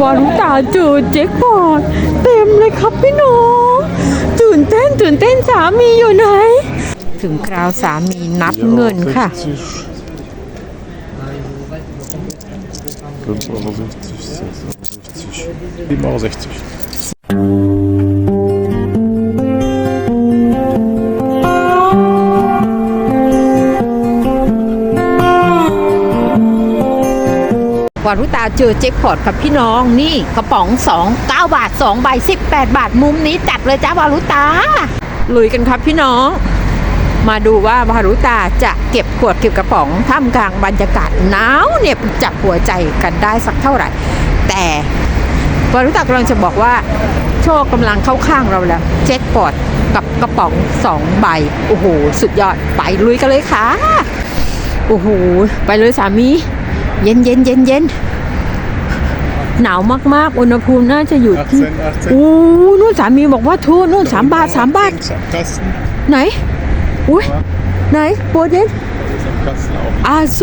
วารุตาจูเจ็คพอตเต็มเลยครับพี่น้องตื่นเต้นตื่นเต้นสามีอยู่ไหน ถึงคราวสามีนับเงินค่ะ5 Euro 60, 60. วารุตาเจอแจ็คพอตครับพี่น้องนี่กระป๋อง 2 9 บาท2ใบ18 บาท มุมนี้จัดเลยจ้าวารุตาลุยกันครับพี่น้อง มาดูว่าวารุตาจะเก็บขวดเก็บกระป๋องท่ามกลางบรรยากาศหนาวเหน็บจับหัวใจกันได้สักเท่าไหร่ แต่วารุตากำลังจะบอกว่า โชคกำลังเข้าข้างเราแล้วแจ็คพอตกับกระป๋อง2ใบโอ้โห สุดยอดไปลุยกันเลยค่ะโอ้โหไปเลยสามี เย็นเย็นเย็นเย็นหนาวมากๆ อุณหภูมิน่าจะอยู่ที่18 18โอ้นู่นสามีบอกว่าทูนู่นสามบาทสามบาท Links am Kasten. ไหน อุ้ยไหนโปรเดน Links am Kasten auch. อาโซ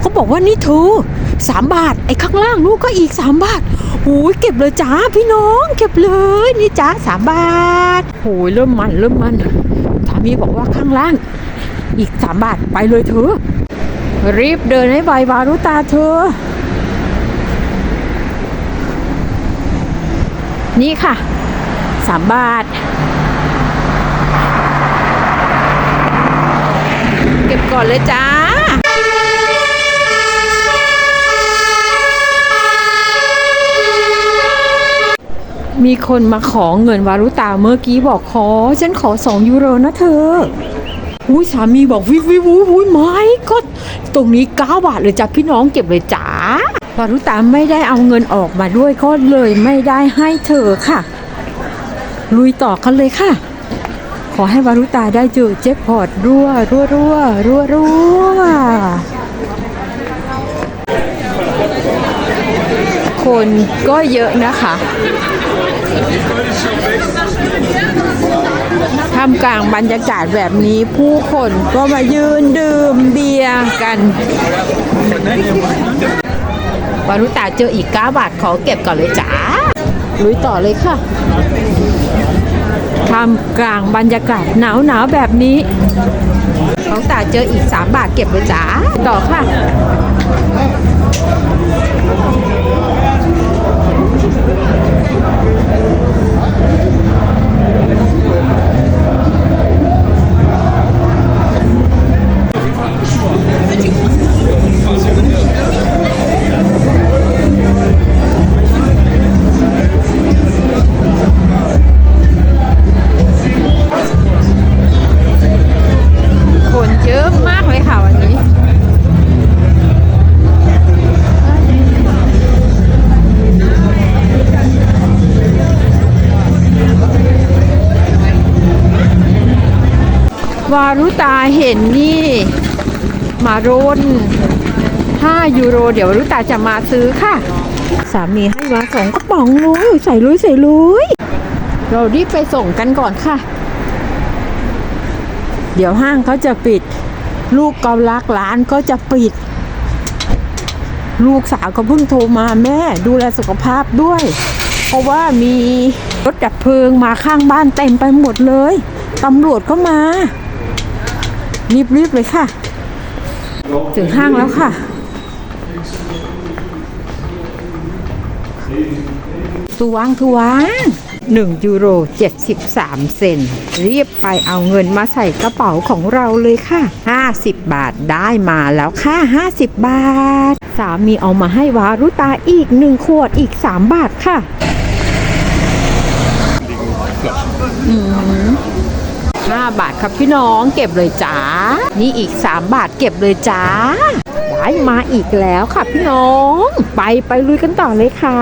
เขาบอกว่านี่ทูสามบาท ไอ้ข้างล่างนู่นก็อีกสามบาทโอ้ยเก็บเลยจ้าพี่น้อง เก็บเลยนี่จ้าสามบาทโอ้ยเริ่มมันเริ่มมันสามีบอกว่าข้างล่าง อีกสามบาทไปเลยเธอ รีบเดินให้ไววารุตาเธอ นี่ค่ะสามบาท เก็บก่อนเลยจ้ามีคนมาขอเงินวารุตาเมื่อกี้บอกขอ ฉันขอสองยูโรนะเธอ อุ้ยสามีบอกวิววิววิววิไม่ก็ตรงนี้9บาทเลยจ้ะพี่น้องเก็บเลยจ้าวารุตาไม่ได้เอาเงินออกมาด้วยก็เลยไม่ได้ให้เธอค่ะ ลุยต่อกันเลยค่ะ ขอให้วารุตาได้เจอแจ็คพอตรั่วรั่วรั่วรั่วรั่วคนก็เยอะนะคะ ท่ามกลางบรรยากาศแบบนี้ผู้คนก็มายืนดื่มเบียร์กันวารุตาเจออีก9บาทขอเก็บก่อนเลยจ้าลุยต่อเลยค่ะท่ามกลางบรรยากาศหนาวหนาวแบบนี้ของตาเจออีก 3 บาทเก็บเลยจ้าต่อค่ะ วารุตาเห็นนี่ มาโรน5ยูโร เดี๋ยววารุตาจะมาซื้อค่ะ สามีให้มาสองกระป๋องเลยใส่ลุยใส่ลุยเรารีบไปส่งกันก่อนค่ะ เดี๋ยวห้างเขาจะปิด ลูกกาลักร้านก็จะปิด ลูกสาวก็เพิ่งโทรมาแม่ ดูแลสุขภาพด้วย เพราะว่ามีรถดับเพลิงมาข้างบ้านเต็มไปหมดเลย ตำรวจก็มา รีบๆเลยค่ะ ถึงห้างแล้วค่ะ ทุวางทุวาง1ยูโร73เซนเรียบไปเอาเงินมาใส่กระเป๋าของเราเลยค่ะ50บบาทได้มาแล้วค่ะ50บบาท สามีเอามาให้วารุตาอีก1ขวดอีก3บาทค่ะ 5 บาทครับพี่น้องเก็บเลยจ้า นี่อีก 3 บาทเก็บเลยจ้า ได้มาอีกแล้วค่ะพี่น้อง ไปไปลุยกันต่อเลยค่ะ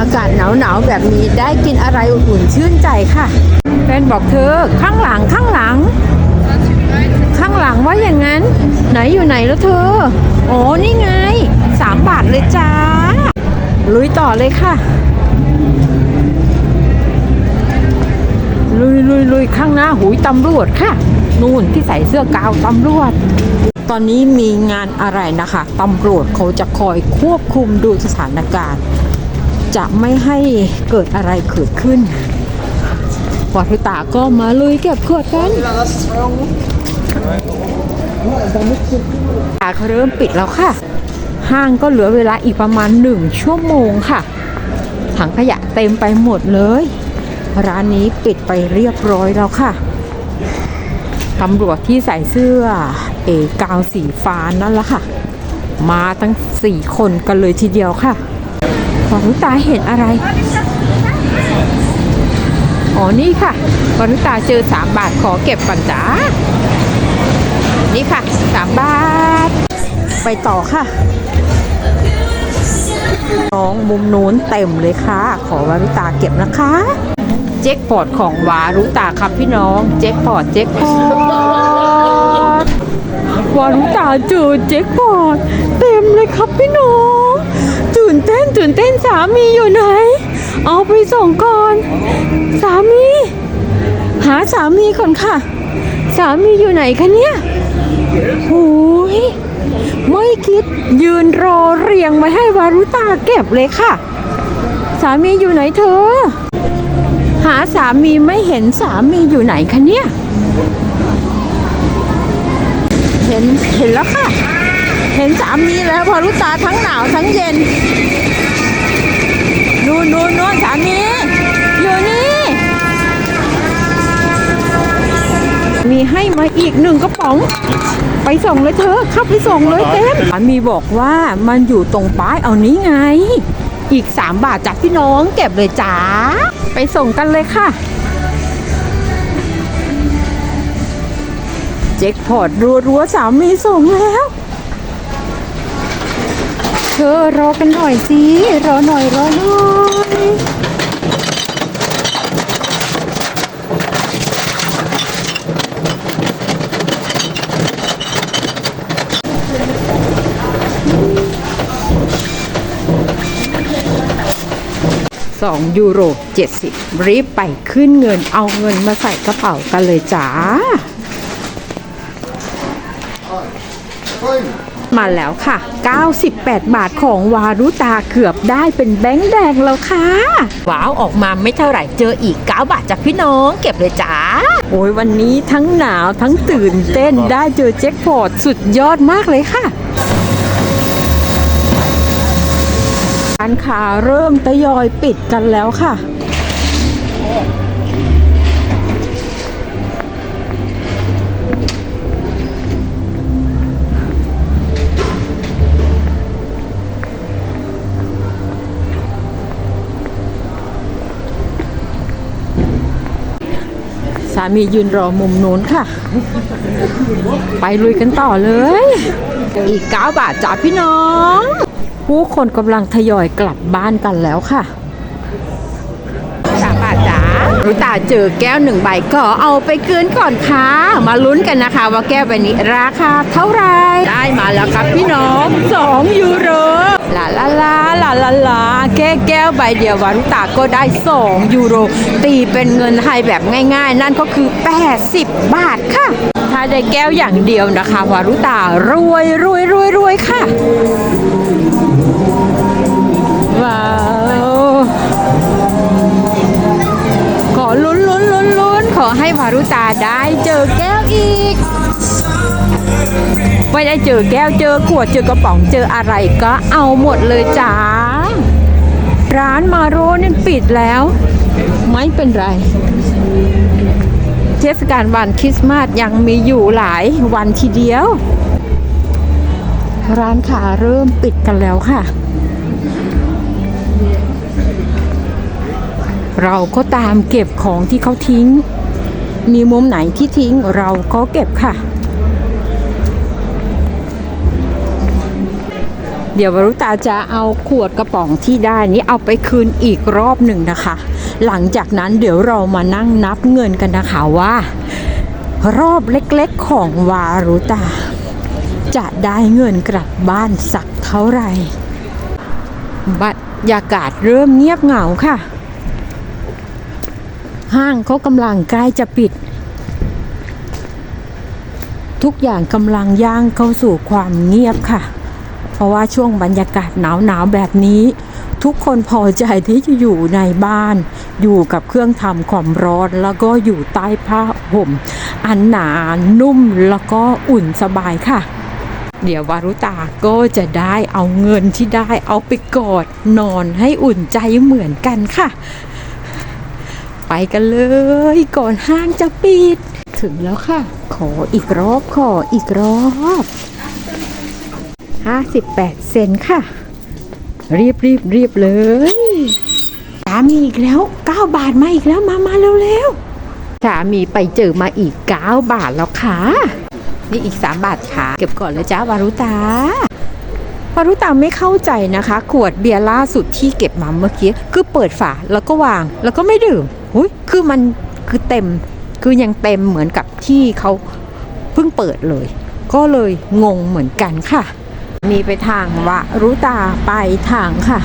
อากาศหนาวหนาวแบบนี้ได้กินอะไรอุ่นๆชื่นใจค่ะ แฟนบอกเธอข้างหลังข้างหลัง ข้างหลังว่าอย่างนั้น ไหนอยู่ไหนแล้วเธอ โอ้นี่ไงสามบาทเลยจ้า ลุยต่อเลยค่ะ ลุยลุยลุยข้างหน้าหูยตำรวจค่ะ นู่นที่ใส่เสื้อกาวตำรวจ ตอนนี้มีงานอะไรนะคะตำรวจเขาจะคอยควบคุมดูสถานการณ์ จะไม่ให้เกิดอะไรเกิดขึ้นวัทุตาก็มาลุยเก็บขวดกันตาเขาเริ่มปิดแล้วค่ะ ห้างก็เหลือเวลาอีกประมาณหนึ่งชั่วโมงค่ะ ถังขยะเต็มไปหมดเลย ร้านนี้ปิดไปเรียบร้อยแล้วค่ะตำรวจที่ใส่เสื้อเอกาวสีฟ้านั่นแหละค่ะ มาทั้งสี่คนกันเลยทีเดียวค่ะ ขอรุตาเห็นอะไร อ๋อนี่ค่ะวารุตาเจอสามบาทขอเก็บก่อนจ้า นี่ค่ะสามบาท ไปต่อค่ะ น้องมุมนู้นเต็มเลยค่ะ ขอวารุตาเก็บนะคะ เจ็คพอตของวารุตาครับพี่น้อง เจ็คพอตเจ็คพอตวารุตาเจอเจ็คพอตเต็มเลยครับพี่น้องตื่นเต้นตื่นเต้นสามีอยู่ไหน เอาไปส่งก่อน สามี หาสามีก่อนค่ะ สามีอยู่ไหนคะเนี่ยโอ้ย ไม่คิดยืนรอเรียงไว้ให้วารุตาเก็บเลยค่ะ สามีอยู่ไหนเธอ หาสามีไม่เห็นสามีอยู่ไหนคะเนี่ย เห็นเห็นแล้วค่ะ เห็นสามีแล้วพอรุตาทั้งหนาวทั้งเย็นนู่นนู่นนู่นสามีอยู่นี่ มีให้มาอีกหนึ่งกระป๋อง ไปส่งเลยเธอเข้าไปส่งเลยเต็มสามีบอกว่ามันอยู่ตรงป้ายเอานี้ไง อีก 3 บาทจากพี่น้องเก็บเลยจ้าไปส่งกันเลยค่ะ เจ็คพอตรัวๆสามีส่งแล้ว เธอรอกันหน่อยสิรอหน่อยรอหน่อย 2 ยูโร 70 รีบไปขึ้นเงินเอาเงินมาใส่กระเป๋ากันเลยจ้า มาแล้วค่ะ 98 บาทของวารุตาเกือบได้เป็นแบงค์แดงแล้วค่ะ ว้าวออกมาไม่เท่าไหร่เจออีก 9 บาทจากพี่น้องเก็บเลยจ้า โอ้ยวันนี้ทั้งหนาวทั้งตื่นเต้นได้เจอแจ็คพอตสุดยอดมากเลยค่ะานค้าเริ่มทยอยปิดกันแล้วค่ะ สามียืนรอมุมนู้นค่ะ ไปลุยกันต่อเลย อีก 9 บาทจ้าพี่น้อง ผู้คนกำลังทยอยกลับบ้านกันแล้วค่ะสามบาทจ้ารุตาเจอแก้วหนึ่งใบก็เอาไปคืนก่อนค่ะ มาลุ้นกันนะคะ ว่าแก้วใบนี้ราคาเท่าไหรได้มาแล้วครับพี่น้อง2ยูโรลาลาลาลาลาลาแค่แก้วใบเดียววารุตาก็ได้ 2 ยูโร ตีเป็นเงินไทยแบบง่ายๆ นั่นก็คือ 80 บาทค่ะ ถ้าได้แก้วอย่างเดียวนะคะวารุตารวยรวยรวยรวยค่ะ ว้าขอลุ้นลุ้นลุ้นลุ้นขอให้วารุตาได้เจอแก้วอีก ไม่ได้เจอแก้วเจอขวดเจอกระป๋องเจออะไรก็เอาหมดเลยจ้า ร้านมาโรนี่ปิดแล้ว ไม่เป็นไรเทศกาลวันคริสต์มาสยังมีอยู่หลายวันทีเดียว ร้านค้าเริ่มปิดกันแล้วค่ะ เราก็ตามเก็บของที่เขาทิ้ง มีมุมไหนที่ทิ้งเราก็เก็บค่ะ เดี๋ยววรุตาจะเอาขวดกระป๋องที่ได้นี้เอาไปคืนอีกรอบหนึ่งนะคะ หลังจากนั้นเดี๋ยวเรามานั่งนับเงินกันนะคะว่า รอบเล็กๆของวารุตา จะได้เงินกลับบ้านสักเท่าไหร่บรรยากาศเริ่มเงียบเหงาค่ะ ห้างเขากำลังใกล้จะปิด ทุกอย่างกำลังย่างเข้าสู่ความเงียบค่ะ เพราะว่าช่วงบรรยากาศหนาวๆแบบนี้ ทุกคนพอใจที่จะอยู่ในบ้าน อยู่กับเครื่องทำความร้อนแล้วก็อยู่ใต้ผ้าห่ม อันหนานุ่มแล้วก็อุ่นสบายค่ะเดี๋ยววารุตาก็จะได้เอาเงินที่ได้เอาไปกอดนอนให้อุ่นใจเหมือนกันค่ะ ไปกันเลย ก่อนห้างจะปิด ถึงแล้วค่ะ ขออีกรอบ ขออีกรอบ 58 เซนค่ะ รีบรีบรีบเลยสามีอีกแล้ว 9 บาทมาอีกแล้วมามาเร็วๆสามีไปเจอมาอีก 9 บาทแล้วค่ะ นี่อีก 3 บาทค่ะ เก็บก่อนเลยจ้าวารุตาารุตาไม่เข้าใจนะคะ ขวดเบียร์ล่าสุดที่เก็บมาเมื่อกี้คือเปิดฝาแล้วก็วาง แล้วก็ไม่ดื่มหุยคือมันคือเต็มคือยังเต็มเหมือนกับที่เขาเพิ่งเปิดเลย ก็เลยงงเหมือนกันค่ะ มีไปทางวะรุตาไปทางค่ะ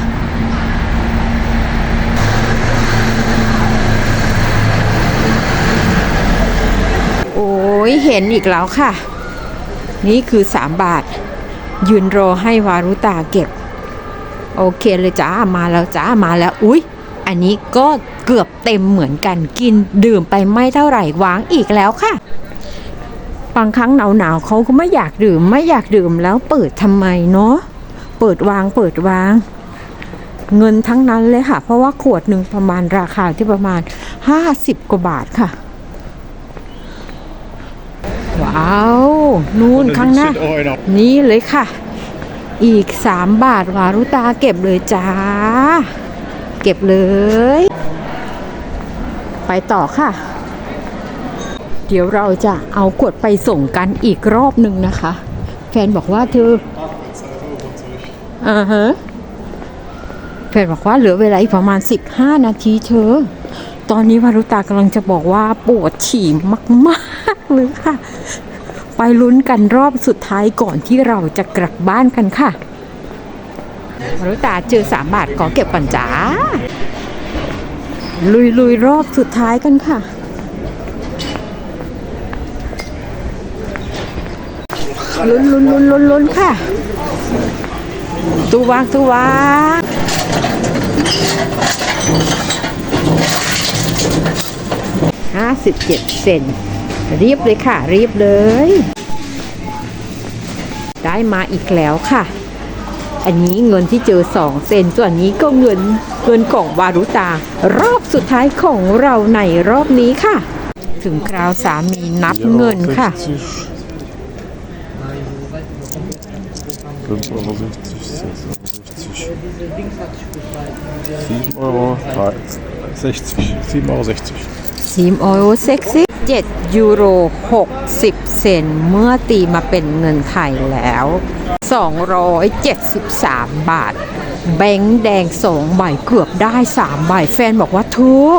โอ้ยเห็นอีกแล้วค่ะ นี่คือ 3 บาท ยืนรอให้วารุตาเก็บ โอเคเลยจ้ามาแล้วจ้ามาแล้วอุ๊ย อันนี้ก็เกือบเต็มเหมือนกันกินดื่มไปไม่เท่าไหร่วางอีกแล้วค่ะบางครั้งหนาวๆเขาก็ไม่อยากดื่มไม่อยากดื่มแล้วเปิดทำไมเนาะเปิดวางเปิดวาง เงินทั้งนั้นเลยค่ะ เพราะว่าขวดหนึ่งประมาณราคาที่ประมาณ 50 กว่าบาทค่ะ ว้าว นู่น Und ข้างหน้า steht auch einer. นี่เลยค่ะ อีก 3 บาทวารุตาเก็บเลยจ้า เก็บเลย ไปต่อค่ะ เดี๋ยวเราจะเอากดไปส่งกันอีกรอบหนึ่งนะคะ แฟนบอกว่าเธออ่าฮะแฟนบอกว่าเหลือเวลาอีกประมาณ 15 นาทีเธอ ตอนนี้วารุตากำลังจะบอกว่าปวดฉี่มาก ๆ เลยค่ะ ไปลุ้นกันรอบสุดท้ายก่อนที่เราจะกลับบ้านกันค่ะวารุตาเจอสามบาทขอเก็บก่อนจ้า ลุยลุยๆรอบสุดท้ายกันค่ะ ลุ้นลุ้นลุ้นลุ้นลุ้นค่ะตูวางตูวางห้าสิบเจ็ดเซน รีบเลยค่ะ รีบเลย ได้มาอีกแล้วค่ะ อันนี้เงินที่เจอสองเซนส่วนนี้ก็เงินเงินของวารุตา รอบสุดท้ายของเราในรอบนี้ค่ะ ถึงคราวสามีนับเงินค่ะ5,60 Euro, 7 Euro, 60, Euro 60. ซีมโอโอเซ็กซี่7ยูโร 60 เซน เมื่อตีมาเป็นเงินไทยแล้ว 273 บาท แบงค์แดงสองใบเกือบได้3ใบแฟนบอกว่าเธอ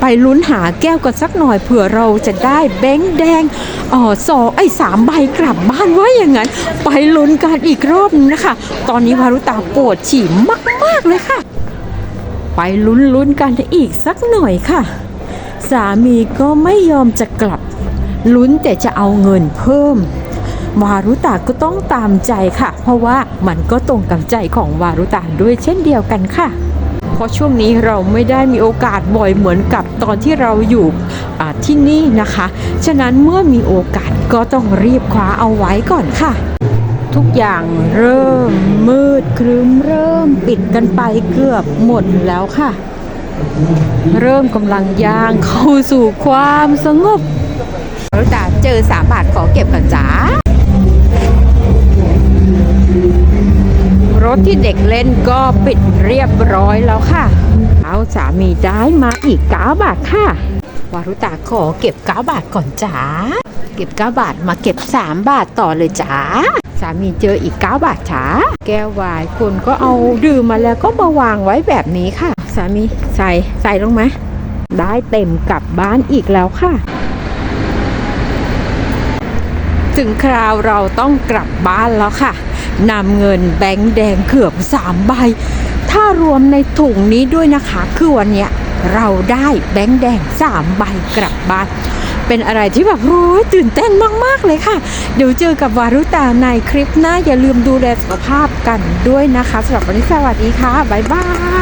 ไปลุ้นหาแก้วกันสักหน่อยเผื่อเราจะได้แบงค์แดงอ๋อสองไอ้สามใบกลับบ้านไว้อย่างนั้น ไปลุ้นกันอีกรอบนึงนะคะ ตอนนี้วารุตาปวดฉี่มาก ๆ เลยค่ะ ไปลุ้นลุ้นๆกันอีกสักหน่อยค่ะ สามีก็ไม่ยอมจะกลับ ลุ้นแต่จะเอาเงินเพิ่ม วารุตาก็ต้องตามใจค่ะ เพราะว่ามันก็ตรงกับใจของวารุตาด้วยเช่นเดียวกันค่ะ เพราะช่วงนี้เราไม่ได้มีโอกาสบ่อยเหมือนกับตอนที่เราอยู่ที่นี่นะคะ ฉะนั้นเมื่อมีโอกาสก็ต้องรีบคว้าเอาไว้ก่อนค่ะทุกอย่างเริ่มมืดครึ้มเริ่มปิดกันไปเกือบหมดแล้วค่ะ เริ่มกำลังย่างเข้าสู่ความสงบรตาเจอสามบาทขอเก็บก่อนจ้ารถที่เด็กเล่นก็ปิดเรียบร้อยแล้วค่ะ เอาสามีได้มาอีก 9 บาทค่ะ วารุตาขอเก็บ 9 บาทก่อนจ้าเก็บ 9 บาทมาเก็บ 3 บาทต่อเลยจ้าสามีเจออีก 9 บาทจ้าแก้ววายคุณก็เอาดื่มมาแล้วก็มาวางไว้แบบนี้ค่ะามีใส่ใส่ลงไหมได้เต็มกลับบ้านอีกแล้วค่ะ ถึงคราวเราต้องกลับบ้านแล้วค่ะนำเงินแบงค์แดงเกือบ3ใบ ถ้ารวมในถุงนี้ด้วยนะคะ คือวันเนี้ยเราได้แบงค์แดง3ใบกลับบ้าน เป็นอะไรที่แบบโอ้ยตื่นเต้นมาก ๆ เลยค่ะ เดี๋ยวเจอกับวารุตาในคลิปหน้า อย่าลืมดูแลสุขภาพกันด้วยนะคะสำหรับวันนี้สวัสดีค่ะ บ๊ายบาย